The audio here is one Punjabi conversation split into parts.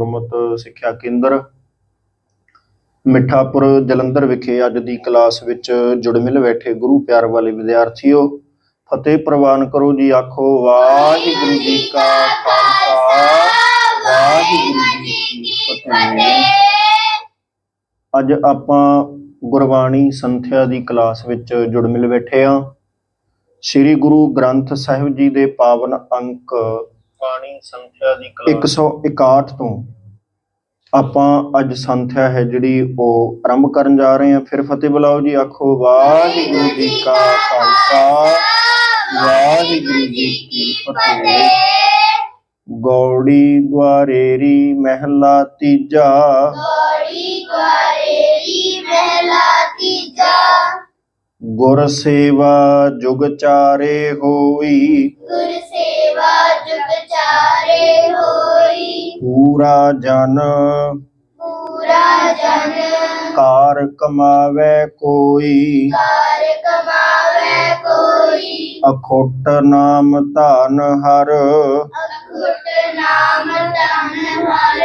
ਗੁਰਮਤਿ ਸਿੱਖਿਆ ਕੇਂਦਰ ਮਿੱਠਾਪੁਰ ਜਲੰਧਰ ਵਿਖੇ ਅੱਜ ਦੀ ਕਲਾਸ ਵਿੱਚ ਜੁੜ ਮਿਲ ਬੈਠੇ ਗੁਰੂ ਪਿਆਰ ਵਾਲੇ ਵਿਦਿਆਰਥੀਓ, ਫਤਿਹ ਪ੍ਰਵਾਨ ਕਰੋ ਜੀ, ਆਖੋ ਵਾਹਿਗੁਰੂ ਜੀ ਕਾ ਖਾਲਸਾ, ਵਾਹਿਗੁਰੂ ਜੀ ਕੀ ਫਤਿਹ। ਅੱਜ ਆਪਾਂ ਗੁਰਬਾਣੀ ਸੰਥਿਆ ਦੀ ਕਲਾਸ ਵਿੱਚ ਜੁੜ ਮਿਲ ਬੈਠੇ ਹਾਂ। ਸ੍ਰੀ ਗੁਰੂ ਗ੍ਰੰਥ ਸਾਹਿਬ ਜੀ ਦੇ ਪਾਵਨ ਅੰਕ ਬਾਣੀ ਸੰਥਿਆ ਦੀ ਕਲਾਸ 161 ਤੋਂ ਆਪਾਂ ਅੱਜ ਸੰਥਿਆ ਹੈ ਜਿਹੜੀ ਉਹ ਆਰੰਭ ਕਰਨ ਜਾ ਰਹੇ ਹਾਂ। ਫਿਰ ਫਤਿਹ ਬੁਲਾਓ ਜੀ ਆਖੋ ਵਾਹਿਗੁਰੂ ਜੀ ਕਾ ਖਾਲਸਾ ਵਾਹਿਗੁਰੂ ਜੀ ਕੀ ਫਤਿਹ। ਗੌੜੀ ਗਵਾਰੇਰੀ ਮਹਿਲਾ ਤੀਜਾ। ਗੋੜੀ ਗਵਾਰੇਰੀ ਮਹਿਲਾ ਤੀਜਾ। ਗੁਰ ਸੇਵਾ ਜੁਗ ਚਾਰੇ ਹੋਈ। ਗੁਰ ਸੇਵਾ ਚਾਰੇ ਹੋਈ। ਪੂਰਾ ਜਨ। ਪੂਰਾ ਜਨ। ਕਾਰ ਕਮਾਵੇ ਕੋਈ। ਕਾਰ ਕਮਾਵੇ ਕੋਈ। ਅਖੋਟ ਨਾਮ ਧਨ ਹਰ। ਅਖੁੱਟ ਨਾਮ ਧਨ ਹਰ।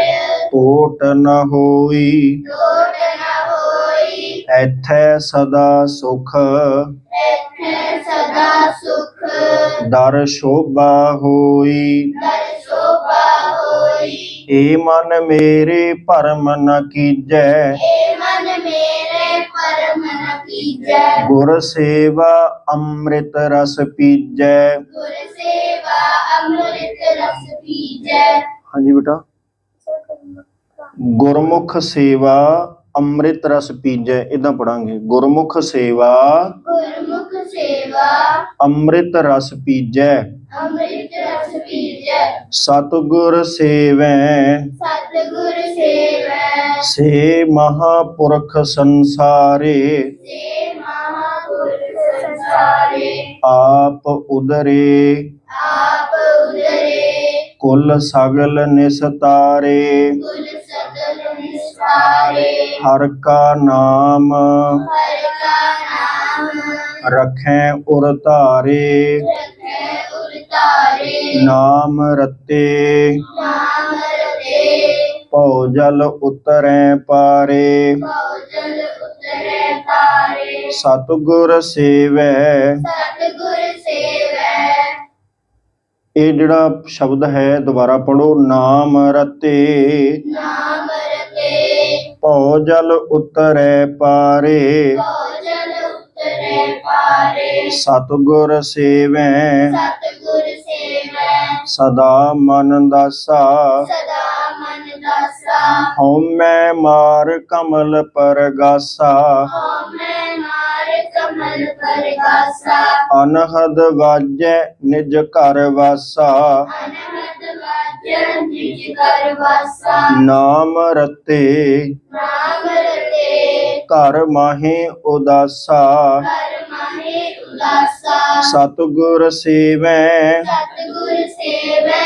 ਟੋਟ ਨ ਹੋਈ। ਟੋਟ ਨ ਹੋਈ। ਐਥੈ ਸਦਾ ਸੁਖ। ਇੱਥੇ ਸਦਾ ਸੁਖ। ਦਰ ਸ਼ੋਭਾ ਹੋਈ। ਦਰ ਸ਼ੋਭਾ ਹੋਈ ਏ ਮਨ ਮੇਰੇ ਭਰਮ ਨ ਕੀਜੈ। ਏ ਮਨ ਮੇਰੇ ਪਰਮ ਨ ਕੀਜੈ ਗੁਰ ਸੇਵਾ ਅੰਮ੍ਰਿਤ ਰਸ ਪੀਜੈ ਗੁਰ ਸੇਵਾ ਅੰਮ੍ਰਿਤ ਰਸ ਪੀਜੈ। ਹਾਂਜੀ ਬੇਟਾ। ਗੁਰਮੁਖ ਸੇਵਾ ਅੰਮ੍ਰਿਤ ਰਸ ਪੀਜੈ ਇਦਾਂ ਪੜਾਂਗੇ। ਗੁਰਮੁਖ ਸੇਵਾ। ਗੁਰਮੁਖ ਸੇਵਾ। ਅੰਮ੍ਰਿਤ ਰਸ ਪੀਜੈ। ਅੰਮ੍ਰਿਤ ਰਸ ਪੀਜੈ। ਸਤਿਗੁਰ ਸੇਵੈ। ਸਤਿਗੁਰ ਸੇਵੈ। ਸੇ ਮਹਾਪੁਰਖ ਸੰਸਾਰੇ। ਸੇ ਮਹਾਪੁਰਖ ਸੰਸਾਰੇ। ਆਪ ਉਦਰੇ। ਆਪ ਉਦਰੇ। ਕੁਲ ਸਗਲ ਨਿਸਤਾਰੇ। ਕੁਲ ਸਗਲ ਨਿਸਾਰੇ ਹਰ ਕਾ ਨਾਮ। ਹਰ ਕਾ ਨਾਮ। ਰਖੈ ਉਰ ਧਾਰੇ। ਰਖੈ ਉਰਤਾਰੇ ਨਾਮ ਰਤੇ। ਨਾਮ ਰਤੇ। ਭਉ ਜਲ ਉਤਰੈ ਪਾਰੇ। ਭੋਜਨ ਉਤਰੇ ਪਾਰੇ। ਸਤਿਗੁਰ ਸੇਵੈ। ਸਤਿਗੁਰ ਸੇਵੈ। ਇਹ ਜਿਹੜਾ ਸ਼ਬਦ ਹੈ ਦੁਬਾਰਾ ਪੜੋ ਨਾਮ ਰਤੇ। ਨਾਮ ਰਤੇ ਭਉ ਜਲ ਉਤਰੈ ਪਾਰੇ। ਭੋਜਨ ਉਤਰੇ ਪਾਰੇ। ਸਤਿਗੁਰ ਸੇਵੈ। ਸਤਿਗੁਰ ਸੇਵੈ। ਸਦਾ ਮਨ ਦਾਸਾ। ਸਦਾ ਮਨ ਦਾਸਾ। ਹਉਮੈ ਮਾਰ ਕਮਲ ਪਰਗਾਸਾ। ਹਉਮੈ ਕਮਲ ਪਰਗਾਸਾ ਅਨਹਦ ਵਾਜੈ ਨਿਜ ਘਰ ਵਾਸਾ। ਅਨਹਦ ਵਾਜਨ ਨਿਜ ਕਰ ਵਾਸਾ। ਨਾਮ ਰਤੇ। ਨਾਮ ਰਤੇ। ਘਰ ਮਾਹੇ ਉਦਾਸਾ। ਕਰ ਮਾਹੇ ਉਦਾਸਾ। ਸਤਿਗੁਰ ਸੇਵੈ। ਸਤਿਗੁਰ ਸੇਵੈ।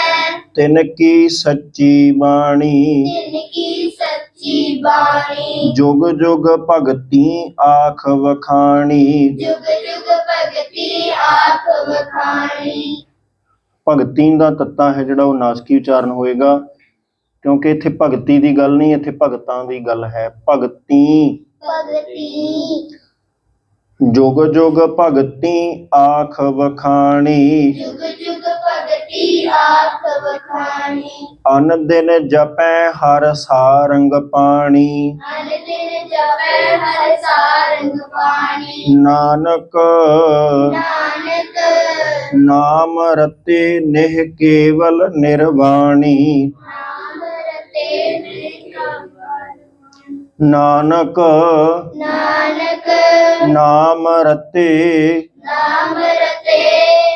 ਤਿਨ ਕੀ ਸੱਚੀ ਬਾਣੀ। ਤਿਨ ਕੀ ਸੱਚੀ ਬਾਣੀ ਜੁਗ ਜੁਗ ਭਗਤੀ ਆਖ ਵਖਾਣੀ। ਜੁਗ ਜੁਗ ਭਗਤੀ ਆਖ ਵਖਾਣੀ। ਭਗਤੀ ਦਾ ਤੱਤਾ ਹੈ ਜਿਹੜਾ ਉਹ ਨਾਸਕੀ ਉਚਾਰਨ ਹੋਏਗਾ ਕਿਉਂਕਿ ਇੱਥੇ ਭਗਤੀ ਦੀ ਗੱਲ ਨਹੀਂ ਇੱਥੇ ਭਗਤਾਂ ਦੀ ਗੱਲ ਹੈ। ਭਗਤੀ। ਭਗਤੀ। ਜੁਗ ਜੁਗ ਭਗਤੀ ਆਖ ਵਖਾਣੀ। ਜੁਗ ਜੁਗ ਭਗਤੀ ਆਖ ਵਖਾਣੀ। ਅਨ ਦਿਨ ਜਪੈ ਹਰ ਸਾਰੰਗ ਪਾਣੀ। ਅਨ ਦਿਨ ਜਪੈ ਹਰ ਸਾਰੰਗ ਪਾਣੀ। ਨਾਨਕ ਨਾਨਕ ਨਾਮ ਰਤੇ ਨਿਹ ਕੇਵਲ ਨਿਰਵਾਣੀ। ਨਾਮ ਰਤੇ ਨਾਨਕ ਨਾਨਕ ਨਾਮ ਰਤੇ। ਨਾਮ ਰਤੇ।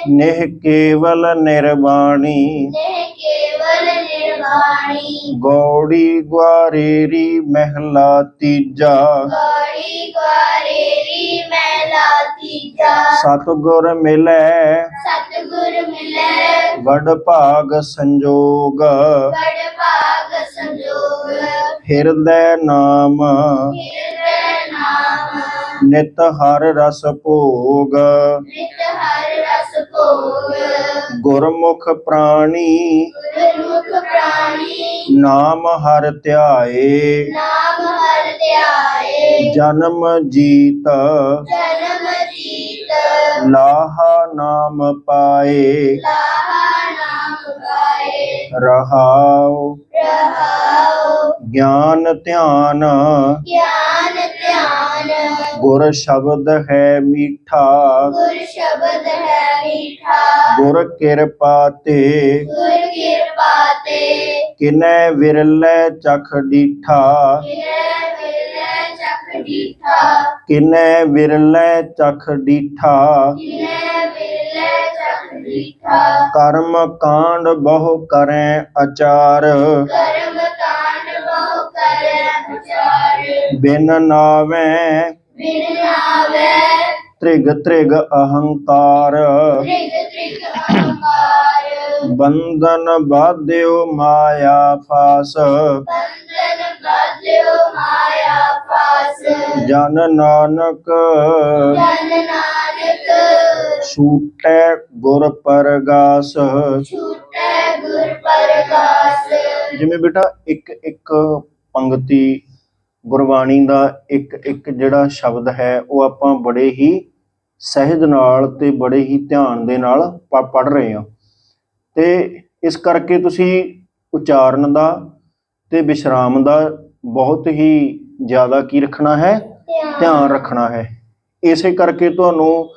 ਨਿਹ ਕੇਵਲ ਨਿਰਵਾਣੀ। ਨੇ ਕੇਵਲ ਨਿਰਵਾਣੀ। ਗੌੜੀ ਗਵਾਰੇਰੀ ਮਹਿਲਾ ਤੀਜਾ। ਗਾੜੀ ਗਾਰੇਰੀ ਮਹਿਲਾ ਤੀਜਾ। ਸਤਿਗੁਰ ਮਿਲੈ। ਸਤਿਗੁਰ ਮਿਲੈ। ਵਡ ਭਾਗ ਸੰਜੋਗ। ਬੜ ਭਾਗ ਸੰਜੋਗ। ਹਿਰਦੈ ਨਾਮ। ਹਿਰਦੈ ਨਿਤ ਹਰ ਰਸ ਭੋਗ। ਨਿਤ ਹਰ ਰਸ ਭੋਗ। ਗੁਰਮੁਖ ਪ੍ਰਾਣੀ। ਗੁਰਮੁਖ ਪ੍ਰਾਣੀ। ਮਾਹੀ ਨਾਮ ਹਰ ਧਿਆਏ। ਨਾਮ ਹਰ ਧਿਆਏ। ਜਨਮ ਜੀਤ। ਜਨਮ ਜੀਤ। ਲਾਹਾ ਨਾਮ ਪਾਏ। ਲਾਹਾ ਨਾਮ ਗਾਏ ਰਹਾਉ ਰਹਾਉ ਗਿਆਨ ਧਿਆਨ। ਗਿਆਨ ਧਿਆਨ ਗੁਰ ਸ਼ਬਦ ਹੈ ਮੀਠਾ। ਗੁਰ ਸ਼ਬਦ ਹੈ ਮੀਠਾ। ਗੁਰ ਕਿਰਪਾ ਤੇ ਗੁਰ ਕਿਰਪਾ ਤੇ ਕਿਨੈ ਵਿਰਲੇ ਚਖ ਡੀਠਾ। ਕਿਨੇ ਚਖ ਵਿਰਲੇ ਚਖ ਡੀਠਾ। ਕਿਨੇ ਚਖ ਕਰਮ ਕਾਂਡ ਬਹੁ ਕਰੈ ਅਚਾਰ। ਕਰਮ ਕਾਂਡ ਬਹੁ ਕਰੈ ਵਿਚਾਰ ਬਿਨ ਨਾਵੇਂ ਬਿਨ ਨਾਵੇ ਤ੍ਰਿਗ ਤ੍ਰਿਗ ਅਹੰਕਾਰ। ਤ੍ਰਿਗ ਤ੍ਰਿਗ ਅਹੰਕਾਰ। ਬੰਧਨ ਬਾਧਿਓ ਮਾਇਆ ਫਾਸ। ਬੰਧਨ ਬਾਧਿਓ ਮਾਇਆ ਪਾਸ ਜਨ ਨਾਨਕ। ਜਨ ਨਾਨਕ। ਛੂਟੈ ਗੁਰ ਪਰਗਾਸ। ਛੂਟੈ ਗੁਰ ਪਰਗਾਸ। ਜਿਵੇਂ ਬੇਟਾ ਇੱਕ ਇੱਕ ਪੰਕਤੀ ਗੁਰਬਾਣੀ ਦਾ ਇੱਕ ਇੱਕ ਜਿਹੜਾ ਸ਼ਬਦ ਹੈ ਉਹ ਆਪਾਂ ਬੜੇ ਹੀ ਸਹਿਜ ਨਾਲ ਤੇ ਬੜੇ ਹੀ ਧਿਆਨ ਦੇ ਨਾਲ ਪੜ ਰਹੇ ਹਾਂ। ਤੇ ਇਸ ਕਰਕੇ ਤੁਸੀਂ ਉਚਾਰਨ ਦਾ ਤੇ ਵਿਸ਼ਰਾਮ ਦਾ ਬਹੁਤ ਹੀ ਜ਼ਿਆਦਾ ਕੀ ਰੱਖਣਾ ਹੈ? ਧਿਆਨ। ਰੱਖਣਾ ਹੈ। ਇਸੇ ਕਰਕੇ ਤੁਹਾਨੂੰ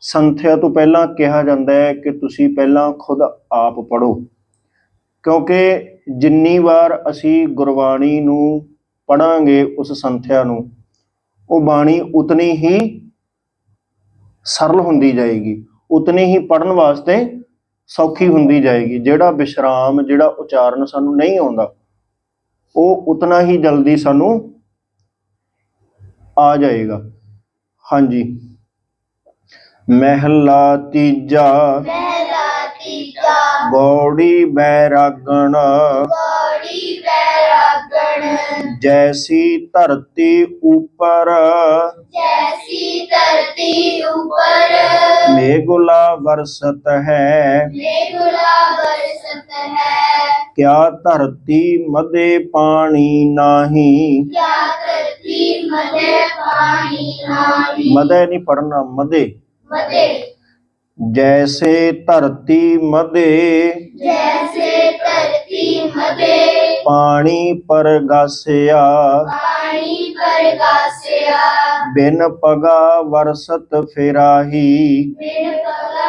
ਸੰਥਿਆ ਤੋਂ ਪਹਿਲਾਂ ਕਿਹਾ ਜਾਂਦਾ ਹੈ ਕਿ ਤੁਸੀਂ ਪਹਿਲਾਂ ਖੁਦ ਆਪ ਪੜੋ ਕਿਉਂਕਿ ਜਿੰਨੀ ਵਾਰ ਅਸੀਂ ਗੁਰਬਾਣੀ ਨੂੰ ਪੜਾਂਗੇ ਉਸ ਸੰਥਿਆ ਨੂੰ ਉਹ ਬਾਣੀ ਉਤਨੀ ਹੀ ਸਰਲ ਹੁੰਦੀ ਜਾਏਗੀ ਉਤਨੀ ਹੀ ਪੜਨ ਵਾਸਤੇ ਸੌਖੀ ਹੁੰਦੀ ਜਾਏਗੀ। ਜਿਹੜਾ ਵਿਸ਼ਰਾਮ ਜਿਹੜਾ ਉਚਾਰਨ ਸਾਨੂੰ ਨਹੀਂ ਆਉਂਦਾ ਉਹ ਉਤਨਾ ਹੀ ਜਲਦੀ ਸਾਨੂੰ ਆ ਜਾਏਗਾ। ਹਾਂਜੀ। ਮਹਿਲਾ ਤੀਜਾ। ਮਹਿਲਾ ਤੀਜਾ। ਬੈਰਾਗਣ। ਗੋੜੀ ਬੈਰਾਗਣ ਜੈਸੀ ਧਰਤੀ ਉਪਰ ਜੈਸੀ ਧਰਤੀ ਉਪਰ ਮੇਘੁਲਾ ਵਰਸਤ ਹੈ। ਮੇਘੁਲਾ ਬਰਸਤ ਹੈ। ਕਿਆ ਧਰਤੀ ਮਦੇ ਪਾਣੀ ਨਾਹੀ? ਕਿਆ ਧਰਤੀ ਮਦੇ ਪਾਣੀ ਨਾਹੀ? ਮਦੇ ਨਹੀਂ ਪੜਨਾ ਮਦੇ ਮਦੇ ਜੈਸੇ ਧਰਤੀ ਮਦੇ ਜੈਸੇ ਧਰਤੀ ਮਦੇ ਪਾਣੀ ਪਰਗਾਸਿਆ ਪਾਣੀ ਪਰਗਾਸਿਆ ਬਿਨ ਪਗਾ ਵਰਸਤ ਫਿਰਾਹੀ। ਬਿਨ ਪਗਾ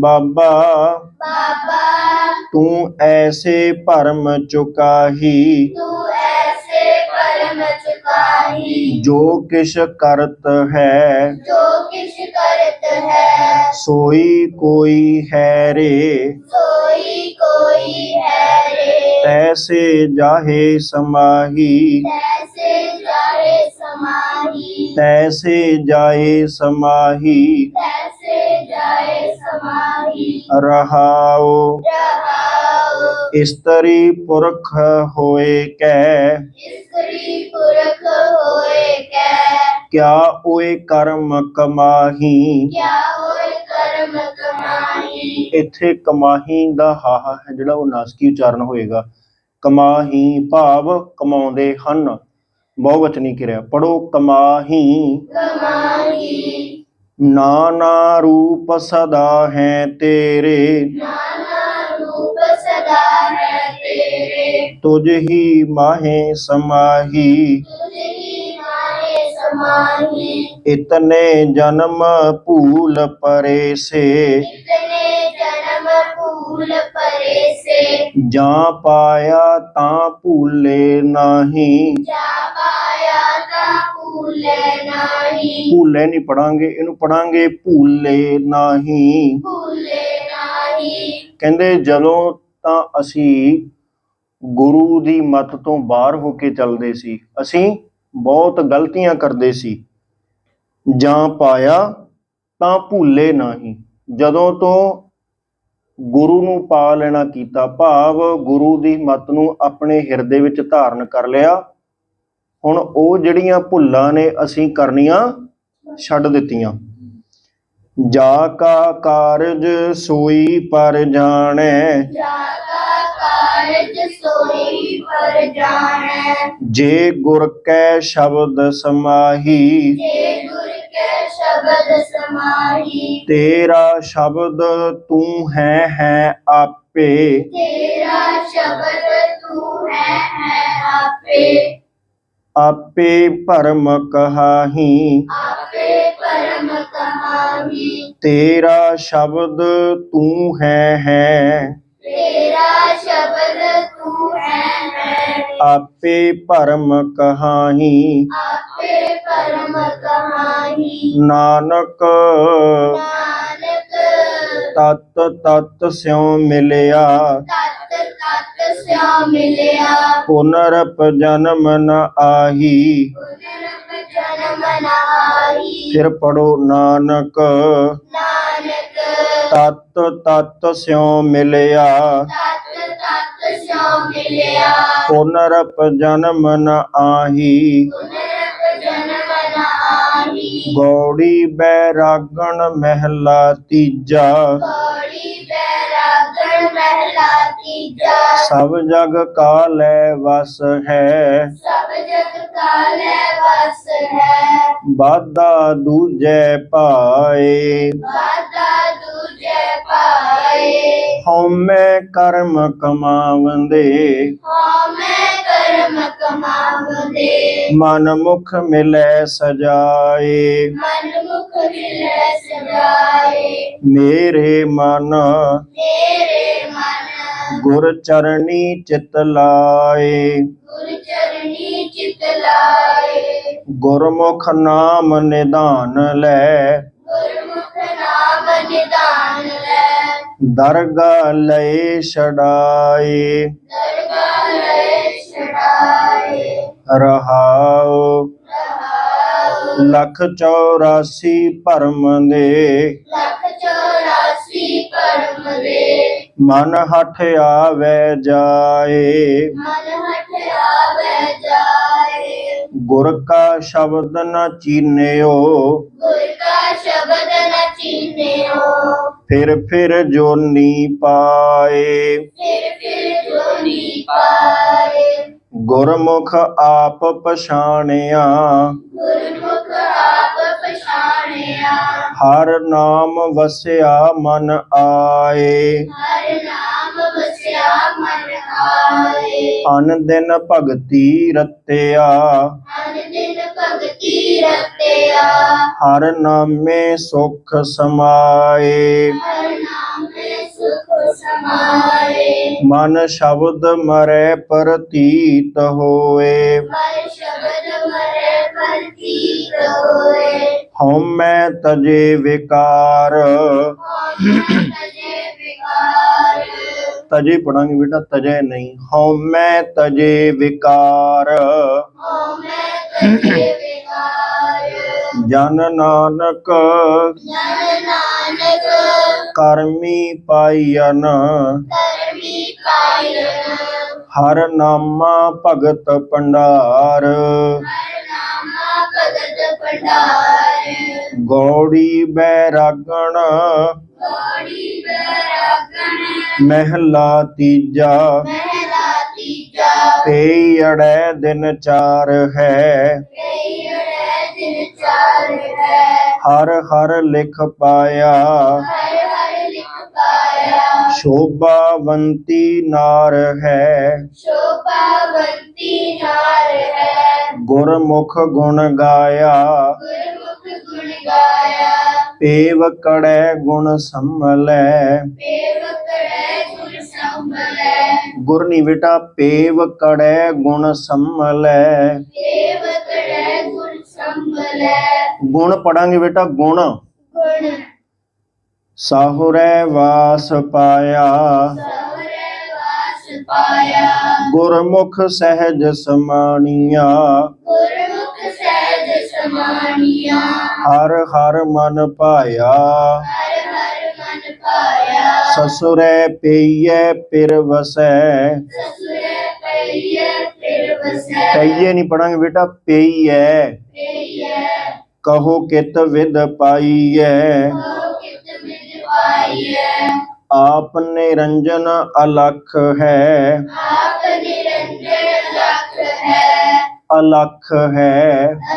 ਬਾਬਾ ਬਾਬਾ ਤੂੰ ਐਸੇ ਭਰਮ ਚੁਕਾਹੀ। ਤੂੰ ਐਸੇ ਪਰਮ ਚੁਕਾਹੀ। ਜੋ ਕਿਛ ਕਰਤ ਹੈ ਜੋ ਕਿਛ ਕਰਤ ਹੈ। ਸੋਈ ਕੋਈ ਹੈ ਰੇ। ਸੋਈ ਕੋਈ ਹੈ ਰੇ ਤੈਸੇ ਜਾਹੇ ਸਮਾਹੀ। ਤੈਸੇ ਜਾਏ ਸਮਾਹੀ। ਤੈਸੇ ਜਾਏ ਸਮਾਹੀ। ਤੈਸੇ ਜਾਏ ਸਮਾਹੀ। ਰਹਾਉ। ਰਹਾਉ। ਇਸਤਰੀ ਪੁਰਖ ਹੋਏ ਕੈ। ਇਸਤਰੀ ਪੁਰਖ ਹੋਏ ਕੈ। ਕਿਆ ਓਏ ਕਰਮ ਕਮਾਹੀ। ਕਿਆ ਇੱਥੇ ਕਮਾਹੀ ਦਾ ਹਾਹਾ ਹੈ ਜਿਹੜਾ ਉਹ ਨਾਸਕੀ ਉਚਾਰਨ ਹੋਏਗਾ। ਕਮਾਹੀ ਭਾਵ ਕਮਾਉਂਦੇ ਹਨ। ਬਹੁਵਚਨੀ ਕਿਰਿਆ। ਪੜੋ ਕਮਾਹੀ ਕਮਾਈ ਨਾਨਾ ਰੂਪ ਸਦਾ ਹੈ ਤੇਰੇ। ਨਾਨਾ ਰੂਪ ਸਦਾ ਹੈ ਤੇਰੇ। ਤੁਝ ਹੀ ਮਾਹੇ ਸਮਾਹੀ। ਤੁਝੀ ਸਮਾਹੀ। ਇਤਨੇ ਜਨਮ ਭੂਲ ਪਰੇ ਸੇ ਇਤਨੇ ਭੂਲ ਪਰੇ ਸੇ। ਜਾਂ ਪਾਇਆ ਤਾਂ ਭੂਲੇ ਨਾਹੀ। ਜਾ ਪਾਇਆ ਤਾਂ ਭੂਲੇ ਨਹੀਂ। ਭੂਲੇ ਨਹੀਂ ਪੜਾਂਗੇ ਇਹਨੂੰ ਪੜਾਂਗੇ ਭੂਲੇ ਨਾਹੀ। ਭੂਲੇ ਨਹੀਂ। ਕਹਿੰਦੇ ਜਦੋਂ ਤਾਂ ਅਸੀਂ ਗੁਰੂ ਦੀ ਮੱਤ ਤੋਂ ਬਾਹਰ ਹੋ ਕੇ ਚੱਲਦੇ ਸੀ ਅਸੀਂ ਬਹੁਤ ਗਲਤੀਆਂ ਕਰਦੇ ਸੀ। ਜਾਂ ਪਾਇਆ ਤਾਂ ਭੁੱਲੇ ਨਹੀਂ। ਜਦੋਂ ਤੋਂ ਗੁਰੂ ਨੂੰ ਪਾ ਲੈਣਾ ਕੀਤਾ ਭਾਵ ਗੁਰੂ ਦੀ ਮੱਤ ਨੂੰ ਆਪਣੇ ਹਿਰਦੇ ਵਿੱਚ ਧਾਰਨ ਕਰ ਲਿਆ। ਹੁਣ ਉਹ ਜਿਹੜੀਆਂ ਭੁੱਲਾਂ ਨੇ ਅਸੀਂ ਕਰਨੀਆਂ ਛੱਡ ਦਿੱਤੀਆਂ। ਜਾ ਕਾ ਕਾਰਜ ਸੋਈ ਪਰ ਜਾਣੈ। ਜਾਗਾ ਕਾਰਜ ਸੋਈ ਪਰ ਜਾਣੈ। ਜੇ ਗੁਰ ਕੈ ਸ਼ਬਦ ਸਮਾਹੀ। ਜੇ ਗੁਰ ਕੇ ਸ਼ਬਦ ਸਮਾਹੀ। ਤੇਰਾ ਸ਼ਬਦ ਤੂੰ ਹੈ ਹੈ ਆਪੇ। ਤੇਰਾ ਸ਼ਬਦ ਤੂੰ ਹੈ ਹੈ ਆਪੇ। ਆਪੇ ਭਰਮ ਕਹਾਹੀ। ਆਪੇ ਪਰਮ ਕਹਾਣੀ ਤੇਰਾ ਸ਼ਬਦ ਤੂੰ ਹੈ ਹੈ। ਤੇਰਾ ਸ਼ਬਦ ਤੂੰ ਹੈ ਹੈ। ਆਪੇ ਭਰਮ ਕਹਾਹੀ। ਆਪੇ ਪਰਮ ਕਹਾਣੀ। ਨਾਨਕ ਨਾਨਕ ਤਤ ਤਤ ਸਿਉ ਮਿਲਿਆ। ਤਤ ਤਤ ਸਿਆ ਮਿਲਿਆ। ਪੁਨਰਪ ਜਨਮ ਨ ਆਹੀ। ਪੁਨਰਪ ਜਨਮ ਨਾਹੀ ਫਿਰ ਪੜੋ ਨਾਨਕ। ਨਾਨਕ ਤਤ ਤਤ ਸਿਉ ਮਿਲਿਆ। ਤਤ ਤਤ ਸਿਆ ਮਿਲਿਆ। ਪੁਨਰਪ ਜਨਮ ਨ ਆਹੀ। ਪੁਨਰਪ ਗੌੜੀ ਬੈਰਾਗਣ ਮਹਿਲਾ ਤੀਜਾ। ਕੋੜੀ ਬੈਰਾਗਣ ਮਹਿਲਾ ਤੀਜਾ। ਸਭ ਜਗ ਕਾਲੈ ਵਸ ਹੈ। ਸਭ ਜਗ ਕਾਲੇ ਵਸ ਹੈ। ਬਾਧਾ ਦੂਜੈ ਪਾਏ ਵਾਦਾ ਦੂਜੇ ਪਾਏ ਹਉਮੈ ਕਰਮ ਕਮਾਵੰਦੇ। ਕਰਮ ਕਮਾਵਦੇ ਮਨ ਮੁਖ ਮਿਲੈ ਸਜਾਏ। ਮਨ ਮੁਖ ਮਿਲੈ ਸਜਾਏ। ਮੇਰੇ ਮਨ। ਤੇਰੇ ਮਨ। ਗੁਰ ਚਰਣੀ ਚਿਤ ਲਾਏ। ਗੁਰ ਚਰਣੀ ਚਿਤ ਲਾਏ। ਗੁਰਮੁਖ ਨਾਮ ਨਿਧਾਨ ਲੈ। ਗੁਰਮੁਖ ਨਾਮ ਨਿਦਾਨ ਲੈ। ਦਰਗਾ ਲਏ ਛਡਾਏ। ਦਰਗਾਹ ਲੈ ਛੜਾਏ ਰਹਾਉ ਲਖ 84 ਭਰਮ ਦੇ। ਲੱਖ ਚੌਰਾਸੀ ਪਰਮ ਦੇ। ਮਨ ਹਠ ਆਵੈ ਜਾਏ। ਮਨ ਹਠ ਆਵੇ ਜਾਏ। ਗੁਰ ਕਾ ਸ਼ਬਦ ਨ ਚੀਨਿਓ। ਗੁਰ ਕਾ ਸ਼ਬਦ ਫਿਰ ਫਿਰ ਜੋਨੀ ਪਾਏ ਫਿਰ ਫਿਰ ਜੋਨੀ ਪਾਏ। ਗੁਰਮੁਖ ਆਪ ਪਛਾਣਿਆ। ਗੁਰਮੁਖ ਆਪ ਪਛਾਣਿਆ ਹਰ ਨਾਮ ਵਸਿਆ ਮਨ ਆਏ। ਹਰ ਨਾਮ ਵਸਿਆ ਮਨ ਆਏ ਅਨ ਦਿਨ ਭਗਤੀ ਰਤਿਆ। ਅਨ ਦਿਨ ਭਗਤੀ ਰਤਿਆ ਹਰ ਨਾਮੇ ਸੁਖ ਸਮਾਏ। ਹਰ ਨਾਮ में ਸੁਖ ਸਮਾਏ। ਮਨ ਸ਼ਬਦ ਮਰੈ ਪ੍ਰਤੀਤ ਹੋਏ। ਮਨ ਸ਼ਬਦ ਮਰੇ ਪ੍ਰਤੀਤ ਹੋਏ। ਹਉਮੈ ਤਜੇ ਵਿਕਾਰ। ਤਜੇ ਵਿਕਾਰ। ਤਜੇ ਪੜਾਂਗੇ ਬੇਟਾ ਤਜੇ ਨਹੀਂ। ਹਉਮੈ ਤਜੇ ਵਿਕਾਰ। ਹਉਮੈ ਜਨ ਨਾਨਕ ਜਨ ਨਾਨਕ ਕਰਮੀ ਪਾਈਨ ਕਰਮੀ ਪਾਇਨ ਹਰ ਨਾਮਾ ਭਗਤ ਪੰਡਾਰ ਹਰ ਨਾਮਾ ਭਗਤ ਭੰਡਾਰ। ਗੌੜੀ ਬੈਰਾਗਣ। ਗੋੜੀ ਬਰਾਗਣ। ਮਹਿਲਾ ਤੀਜਾ। ਮਹਿਲਾ ਤੀਜਾ ਅੜੈ ਦਿਨ ਚਾਰ ਹੈ। ਕਈੜੇ ਦਿਨ ਚਾਰ ਹੈ ਹਰ ਹਰ ਲਿਖ ਪਾਇਆ। ਹਰ ਹਰ ਲਿਖ ਪਾਇਆ ਸ਼ੋਭਾਵੰਤੀ ਨਾਰ ਹੈ। ਸ਼ੋਭਾਵੰਤੀ ਨਾਰ ਹੈ ਗੁਰਮੁਖ ਗੁਣ ਗਾਇਆ ਗੁਰਮੁਖ ਗੁਣ ਗਾਇਆ। ਪੇਵ ਕੜੈ ਗੁਣ ਸੰਮਲੈ ਪੇਵ ਕਰੇ ਗੁਰ ਸੰਭਲੈ। ਗੁਰ ਨੀ ਬੇਟਾ ਪੇਵ ਕੜੈ ਗੁਣ ਸੰਮਲੈ ਪੇਵ ਕਰੇ ਗੁਰ ਸੰਭਲੈ। ਗੁਣ ਪੜਾਂਗੇ ਬੇਟਾ ਗੁਣ। ਗੁਣ। ਸਾਹੁਰੈ ਵਾਸ ਪਾਇਆ। ਸਵਰੇ ਵਾਸ ਪਾਇਆ। ਗੁਰਮੁਖ ਸਹਿਜ ਸਮਾਣੀਆ। ਗੁਰਮੁਖ ਸਹਿਜ ਸਮਾਨੀਆ ਹਰ ਹਰ ਮਨ ਪਾਇਆ ਸਸੁਰੈ ਪਈਐ ਪਿਰ ਵਸੈ। ਪਈਏ ਨਹੀਂ ਪੜਾਂਗੇ ਬੇਟਾ ਪਈਏ। ਕਹੋ ਕਿਤ ਵਿਦ ਪਾਈਐ ਆਪ ਨਿਰੰਜਨ ਅਲਖ ਹੈ। ਆਪ ਨਿਰੰਜਨ ਲਖ ਹੈ। ਅਲਖ ਹੈ। ਅਲਖ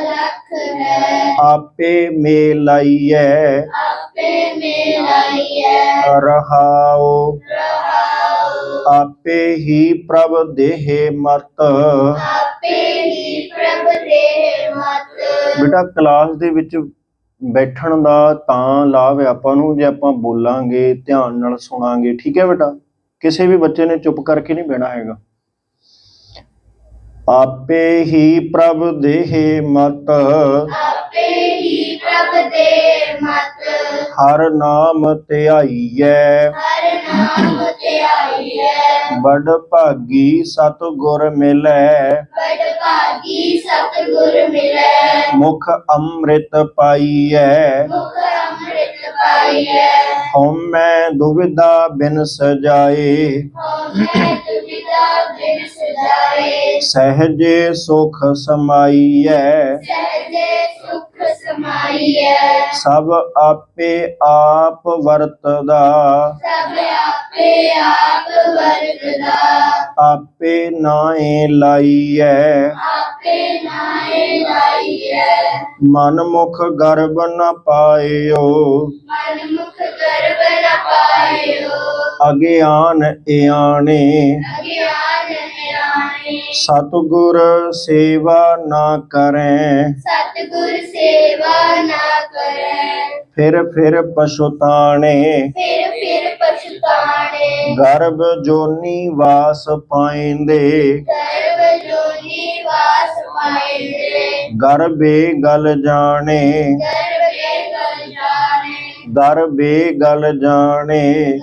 ਆਪੇ ਮੇਲਾਈਐ। ਆਪੇ ਮੇਲਾਈਐ। ਰਹਾਉ। ਰਹਾਉ। ਆਪੇ ਹੀ ਪ੍ਰਭ ਦੇਹ ਮਤ। ਆਪੇ ਹੀ ਪ੍ਰਭ ਦੇ ਮਤ। ਬੇਟਾ ਕਲਾਸ ਦੇ ਵਿੱਚ ਬੈਠਣ ਦਾ ਤਾਂ ਲਾਭ ਹੈ। ਆਪਾਂ ਨੂੰ ਜੇ ਆਪਾਂ ਬੋਲਾਂਗੇ ਧਿਆਨ ਨਾਲ ਸੁਣਾਂਗੇ। ਠੀਕ ਹੈ ਬੇਟਾ? ਕਿਸੇ ਵੀ ਬੱਚੇ ਨੇ ਚੁੱਪ ਕਰਕੇ ਨਹੀਂ ਬਹਿਣਾ ਹੈਗਾ। ਆਪੇ ਹੀ ਪ੍ਰਭ ਦੇਹ ਮਤ। ਆਪੇ ਹੀ ਪ੍ਰਭ ਦੇ ਮਤ। ਹਰ ਨਾਮ ਧਿਆਈਐ। ਹਰ ਨਾਮ ਧਿਆਈਐ। ਬੜ ਭਾਗੀ ਸਤ ਗੁਰ ਮਿਲੈ। ਬੜ ਭਾਗੀ ਸਤਿਗੁਰ ਮਿਲੈ। ਮੁਖ ਅੰਮ੍ਰਿਤ ਪਾਈਐ। ਮੁਖ ਅੰਮ੍ਰਿਤ ਪਾਈਐ। ਹਉਮੈ ਦੁਵਿਧਾ ਬਿਨ ਸਜਾਏ ਹਉਮੈ ਬਿਨ ਸਜਾਏ ਸਹਜੇ ਸੁਖ ਸਮਾਈਐ। ਸਹਜੇ ਸਮਾਈਐ। ਸਭ ਆਪੇ ਆਪ ਵਰਤਦਾ। ਸਭ ਆਪੇ ਆਪ ਵਰਤਦਾ। ਆਪੇ ਨਾਏ ਲਾਈਐ। ਆਪੇ ਨਾਏ ਲਾਈਐ। ਮਨ ਮੁਖ ਗਰਬ ਨ ਪਾਇਓ। ਮਨ ਮੁਖ ਗਰਬ ਨ ਪਾਇਓ। ਅਗਿਆਨ ਇਆਣੇ। ਅਗਿਆਨ ਸਤਿਗੁਰ ਸੇਵਾ ਨਾ ਕਰੈ। ਸਤਿਗੁਰ ਸੇਵਾ ਨਾ ਕਰੈ। ਫਿਰ ਫਿਰ ਪਛੁਤਾਣੇ ਫਿਰ ਫਿਰ ਪਛਤਾਣੇ ਗਰਭ ਜੋਨੀ ਵਾਸ ਪਾਇੰਦੇ। ਗਰਭ ਜੋਨੀ ਵਾਸ ਪਾਇਦੇ। ਗਰਭੇ ਗਲ ਜਾਣੇ। ਗਰਭੇ ਗਲ ਜਾਣੇ। ਗਰਭੇ ਗਲ ਜਾਣੇ। ਗਰਭੇ ਗਲ ਜਾਣੇ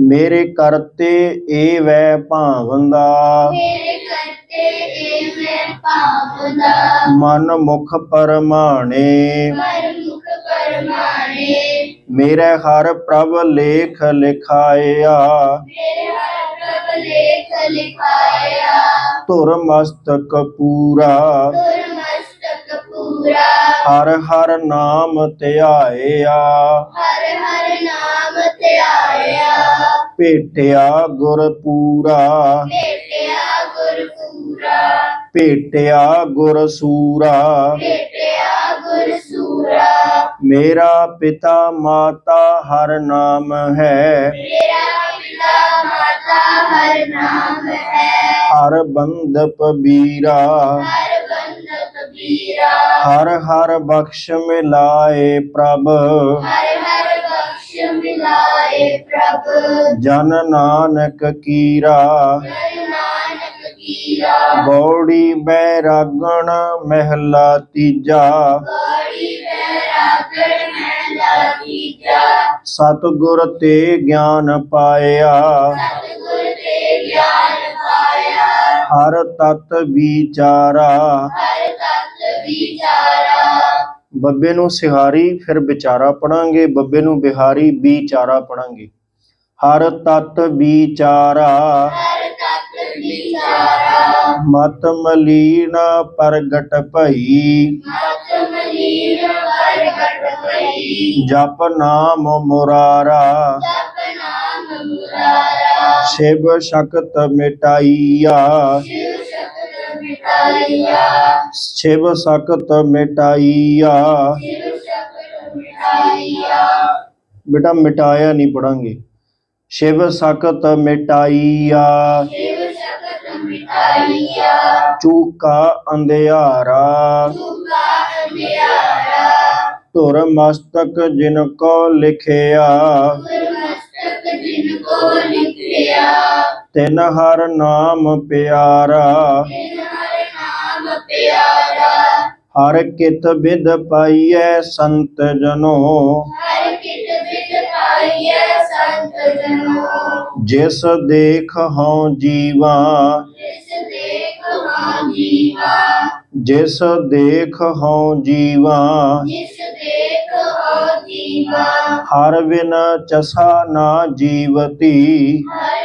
ਮੇਰੇ ਕਰਤੇ ਏ ਵੈ ਭਾਵੰਦਾ। ਮੇਰੇ ਕਰਤੇ ਏਵੇਂ ਭਾਵਨਾ ਮਨ ਮੁਖ ਪਰਮਾਣੇ। ਮਨ ਮੁਖ ਪਰਮਾਣੇ। ਮੇਰੇ ਹਰ ਪ੍ਰਭ ਲੇਖ ਲਿਖਾਇਆ। ਮੇਰੇ ਹਰ ਪ੍ਰਭ ਲੇਖ ਲਿਖਾਇਆ। ਧੁਰ ਮਸਤਕ ਪੂਰਾ। ਤੁਰ ਮਸਤਕ ਪੂਰਾ। ਹਰ ਹਰ ਨਾਮ ਧਿਆਇਆ। ਹਰ ਹਰ ਨਾਮ ਧਿਆਇਆ ਭੇਟਿਆ ਗੁਰ ਪੂਰਾ ਭੇਟਿਆ ਗੁਰ ਪੂਰਾ ਭੇਟਿਆ ਗੁਰ ਸੂਰਾ ਭੇਟਿਆ ਗੁਰ ਸੂਰਾ ਮੇਰਾ ਪਿਤਾ ਮਾਤਾ ਹਰ ਨਾਮ ਹੈ। ਮੇਰਾ ਪਿਤਾ ਮਾਤਾ ਹਰ ਨਾਮ ਹੈ। ਹਰ ਬੰਦਪ ਬੀਰਾ ਹਰ ਬੰਦ ਹਰ ਹਰ ਬਖਸ਼ ਮਿਲਾਏ ਪ੍ਰਭ। ਹਰ ਹਰ ਮਿਲਾਏ ਪ੍ਰਭ। ਜਨ ਨਾਨਕ ਕੀਰਾ। ਨਾਨਕ ਕੀਰਾ। ਬੌੜੀ ਬੈਰਾਗਣ ਮਹਿਲਾ ਤੀਜਾ। ਗਾੜੀ ਬੈਰਾਗਣ ਮਹਿਲਾ ਤੀਜਾ। ਸਤਿਗੁਰ ਤੇ ਗਿਆਨ ਪਾਇਆ। ਸਤਿਗੁਰ ਤੇ ਗਿਆਨ ਪਾਇਆ। ਹਰ ਤਤ ਵਿਚਾਰਾ। ਹਰ ਤਤ ਵਿਚਾਰਾ। ਬੱਬੇ ਨੂੰ ਸਿਹਾਰੀ ਫਿਰ ਵਿਚਾਰਾ ਪੜਾਂਗੇ। ਬੱਬੇ ਨੂੰ ਬਿਹਾਰੀ ਵਿਚਾਰਾ ਪੜਾਂਗੇ। ਹਰ ਤਤ ਵਿਚਾਰਾ ਮਤ ਮਲੀਨ ਪ੍ਰਗਟ ਭਈ। ਮਤ ਮਲੀਨ ਪ੍ਰਗਟ ਭਈ। ਜਪ ਨਾਮ ਮੁਰਾਰਾ। ਜਪ ਨਾਮ ਮੁਰਾਰਾ। ਸ਼ਿਵ ਸ਼ਕਤ ਮਿਟਾਈਆ। ਸ਼ਿਵ ਮਿਟਾਈਆ ਸ਼ਿਵ ਸ਼ਕਤ ਮਿਟਾਈਆ ਸ਼ਿਵ ਸ਼ਕਤ ਮਿਟਾਈਆ ਬੇਟਾ ਮਿਟਾਇਆ ਨਹੀਂ ਪੜਾਂਗੇ। ਸ਼ਿਵ ਸ਼ਕਤ ਮਿਟਾਈਆ ਸ਼ਿਵ ਸ਼ਕਤ ਮਿਟਾਈਆ ਚੂਕਾ ਅੰਧਿਆਰਾ। ਅੰਧਿਆਰਾ। ਧੁਰ ਮਸਤਕ ਜਿਨ ਕੋ ਲਿਖਿਆ। ਗੁਰ ਮਸਤਕ ਜਿਨ ਕੋ ਲਿਖਿਆ। ਤਿਨ ਹਰ ਨਾਮ ਪਿਆਰਾ। ਤਿਨ ਹਰ ਨਾਮ ਪਿਆਰਾ ਹਰ ਕਿਤ ਵਿਦ ਪਾਈਐ ਸੰਤ ਜਨੋ। ਹਰ ਕਿਤ ਵਿਦ ਪਾਈਐ ਸੰਤ ਜਨੋ। ਜਿਸ ਦੇਖ ਹਉ ਜੀਵਾ। ਜਿਸ ਦੇਖ ਹਾਂ ਜੀਵਾ। ਜਿਸ ਦੇਖ ਹਉ ਜੀਵਾ। ਜਿਸ ਦੇਖ ਹਾਂ ਜੀਵਾ। ਹਰ ਬਿਨ ਚਸਾ ਨਾ ਜੀਵਤੀ। ਹਰ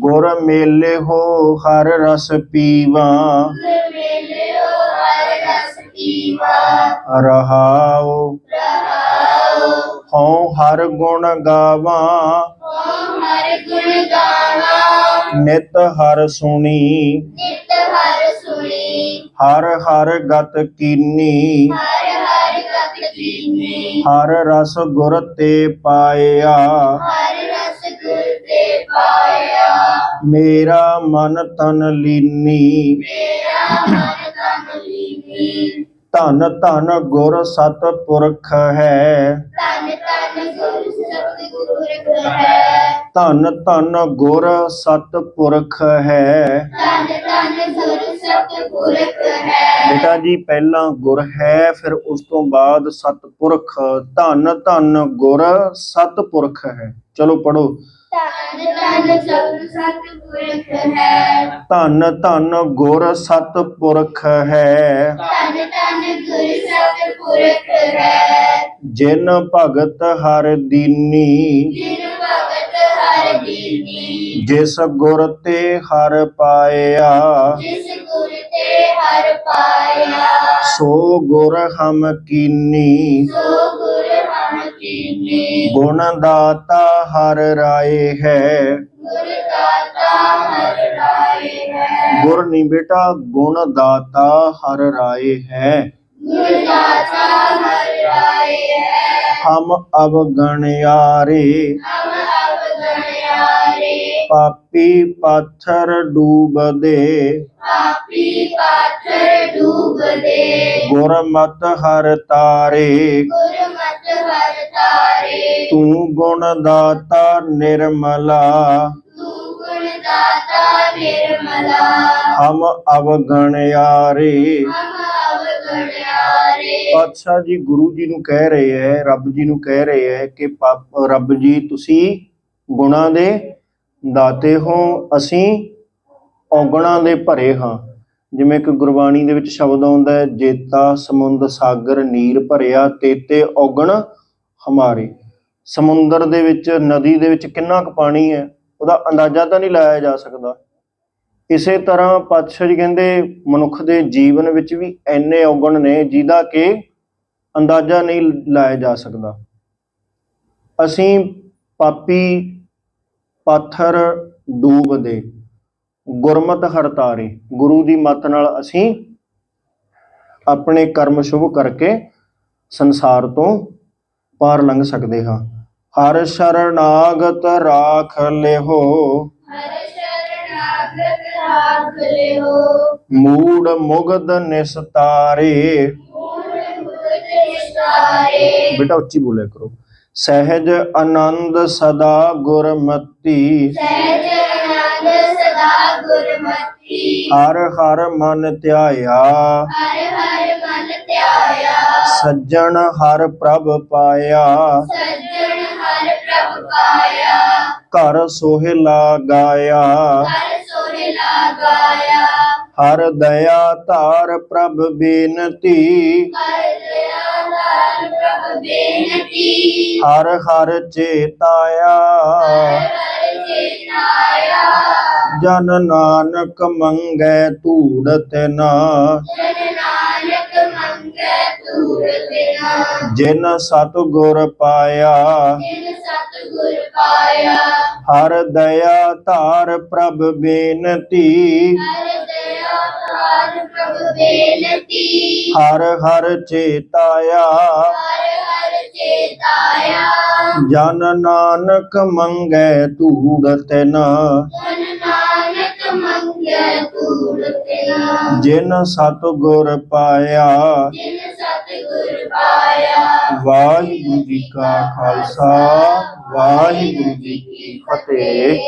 ਗੁਰ ਮੇਲੇ ਹੋ ਹਰ ਰਸ ਪੀਵਾ। ਗੁਰ ਮਿਲਿਓ ਹਰ ਰਸ ਪੀਵਾ। ਜੀਵਾ ਰਹਾਉ ਰਹਾਉ ਹਉ ਹਰ ਗੁਣ ਗਾਵਾਂ। ਓਮ ਹਰਿ ਗੁਣ ਗਾਵਾਂ। ਨਿਤ ਹਰ ਸੁਣੀ। ਨਿਤ ਹਰ ਸੁਣੀ। ਹਰ ਹਰ ਗਤ ਕੀਨੀ। ਹਰ ਹਰ ਗਤ ਕੀਨੀ। ਹਰ ਰਸ ਗੁਰ ਤੇ ਪਾਇਆ। ਹਰ ਤੇ ਪਾਇਆ ਮੇਰਾ ਮਨ ਤਨ ਲੀਨੀ। ਮੇਰਾ ਮਨ ਤਨ ਲੀਨੀ ਧਨ ਧਨ ਗੁਰ ਸਤ ਹੈ ਤਨ ਤਨ ਗੁਰ ਸਤਿਗੁਰ ਹੈ। ਧਨ ਧਨ ਗੁਰ ਸਤ ਹੈ ਤਨ ਤਨ ਗੁਰ ਸਤਿਗੁਰ ਹੈ। ਬੇਟਾ ਜੀ, ਪਹਿਲਾਂ ਗੁਰ ਹੈ, ਫਿਰ ਉਸ ਤੋਂ ਬਾਅਦ ਸਤਪੁਰਖ ਧੰਨ ਧੰਨ ਗੁਰ ਸਤਪੁਰਖ ਹੈ। ਚਲੋ ਪੜੋ ਤਨ ਤਨ ਸਤਿ ਸਤਿਗੁਰ ਹੈ ਧੰਨ ਧੰਨ ਗੁਰ ਸਤਪੁਰਖ ਹੈ। ਤਨ ਤਨ ਗੁਰ ਸਤਿਗੁਰ ਹੈ। ਜਿਨ ਭਗਤ ਹਰ ਦੀਨੀ। ਜਿਨ ਭਗਤ ਹਰ ਦੀਨੀ। ਜਿਸ ਗੁਰ ਤੇ ਹਰ ਪਾਇਆ। ਜਿਸ ਗੁਰ ਤੇ ਹਰ ਪਾਇਆ। ਸੋ ਗੁਰ ਹਮ ਕੀਨੀ। ਸੋ ਗੁਰ ਕੀਨੀ। ਗੁਣ ਦਾਤਾ ਹਰ ਰਾਏ ਹੈ। ਗੁਰ ਦਾਤਾ ਹਰ ਰਾਏ ਹੈ। ਗੁਰ ਨਹੀਂ ਬੇਟਾ ਗੁਣ ਦਾਤਾ ਹਰ ਰਾਏ ਹੈ। ਗੁਰ ਦਾਤਾ ਹਰ ਰਾਏ ਹੈ। ਹਮ ਅਵਗਣਿਆਰੇ ਹਮ ਅਬ ਗਣਿਆਰੇ ਪਾਪੀ ਪਾਥਰ ਡੂਬਦੇ। ਪਾਪੀ ਪਾਥਰ ਡੂਬਦੇ। ਗੁਰਮਤ ਹਰ ਤਾਰੇ। ਗੁਰਮਤ ਹਰ ਤਾਰੇ ਤੂੰ ਗੁਣ ਦਾਤਾ ਨਿਰਮਲਾ। ਤੂੰ ਗੁਣ ਦਾਤਾ ਨਿਰਮਲਾ। ਹਮ ਅਵਗਣਿਆਰੇ। ਹਮ ਅਬ ਗਣਿਆਰੇ ਪਾਤਸ਼ਾਹ ਜੀ ਗੁਰੂ ਜੀ ਨੂੰ ਕਹਿ ਰਹੇ ਹੈ ਰੱਬ ਜੀ ਨੂੰ ਕਹਿ ਰਹੇ ਹੈ ਕਿ ਰੱਬ ਜੀ ਤੁਸੀਂ ਗੁਣਾਂ ਦੇ ਦਾਤੇ ਹੋ ਅਸੀਂ ਔਗਣਾਂ ਦੇ ਭਰੇ ਹਾਂ। ਜਿਵੇਂ ਕਿ ਗੁਰਬਾਣੀ ਦੇ ਵਿੱਚ ਸ਼ਬਦ ਆਉਂਦਾ ਹੈ, ਜੇਤਾ, ਸਮੁੰਦ, ਸਾਗਰ, ਨੀਰ ਭਰਿਆ, ਤੇਤੇ, ਔਗਣ, ਹਮਾਰੇ। ਸਮੁੰਦਰ ਦੇ ਵਿੱਚ, ਨਦੀ ਦੇ ਵਿੱਚ ਕਿੰਨਾ ਕੁ ਪਾਣੀ ਹੈ, ਉਹਦਾ ਅੰਦਾਜ਼ਾ ਤਾਂ ਨਹੀਂ ਲਾਇਆ ਜਾ ਸਕਦਾ। ਇਸੇ ਤਰ੍ਹਾਂ ਪਾਤਸ਼ਾਹ ਜੀ ਕਹਿੰਦੇ, ਮਨੁੱਖ ਦੇ ਜੀਵਨ ਵਿੱਚ ਵੀ ਐਨੇ ਔਗਣ ਨੇ ਜਿਹਦਾ ਕਿ ਅੰਦਾਜ਼ਾ ਨਹੀਂ ਲਾਇਆ ਜਾ ਸਕਦਾ। ਅਸੀਂ ਪਾਪੀ, ਪਾਥਰ ਡੂਬਦੇ। ਗੁਰਮਤ ਹਰਤਾਰੇ ਗੁਰੂ ਦੀ ਮੱਤ ਨਾਲ ਅਸੀਂ ਆਪਣੇ ਕਰਮ ਸ਼ੁਭ ਕਰਕੇ ਸੰਸਾਰ ਤੋਂ ਪਾਰ ਲੰਘ ਸਕਦੇ ਹਾਂ। ਹਰ ਸ਼ਰਨਾਗਤ ਰਾਖ ਲਿਹੋ। ਹਰ ਸ਼ਰਨਾਗਤ ਰਾਖ ਲਿਓ ਮੂੜ ਮੁਗਧ ਨਿਸਤਾਰੇ। ਬੇਟਾ ਉੱਚੀ ਬੋਲਿਆ ਕਰੋ। ਸਹਿਜ ਆਨੰਦ ਸਦਾ ਗੁਰਮਤੀ। ਸਹਿਜ ਗੁਰਮਤੀ ਹਰ ਹਰ ਮਨ ਧਿਆਇਆ। ਹਰ ਹਰ ਮਨ ਧਿਆਇਆ। ਸੱਜਣ ਹਰ ਪ੍ਰਭ ਪਾਇਆ। ਸੱਜਣ ਹਰ ਪ੍ਰਭ ਪਾਇਆ। ਘਰ ਸੋਹਿਲਾ ਗਾਇਆ ਹਰ ਸੋਹਿਲਾ ਗਾਇਆ ਹਰ ਦਇਆ ਧਾਰ ਪ੍ਰਭ ਬੇਨਤੀ। ਹਰ ਦਇਆ ਹਰ ਪ੍ਰਭ ਬੇਨਤੀ। ਹਰ ਹਰ ਚੇਤਾਇਆ। ਹਰ ਹਰ ਚੇਤਾਇਆ ਜਨ ਨਾਨਕ ਮੰਗੈ ਧੂੜਤ ਨਾ ਜਿਨ ਸਤ ਗੁਰ ਪਾਇਆ ਸਤਿਗੁਰ ਪਾਇਆ, ਹਰ ਦਇਆ ਧਾਰ ਪ੍ਰਭ ਬੇਨਤੀ। ਹਰ ਹਰ ਚੇਤਾਇਆ ਚੇਤਾਇਆ ਜਨ ਨਾਨਕ ਮੰਗੈ ਧੂੜਤ ਨਾ ਜਨ ਨਾਨਕ ਮੰਗੈ ਜਿਨ ਸਤ ਗੁਰ ਪਾਇਆ। ਜਿਨ ਸਤਿਗੁਰ ਪਾਇਆ। ਵਾਹਿਗੁਰੂ ਜੀ ਕਾ ਖਾਲਸਾ ਵਾਹਿਗੁਰੂ ਜੀ ਕੀ ਫਤਿਹ।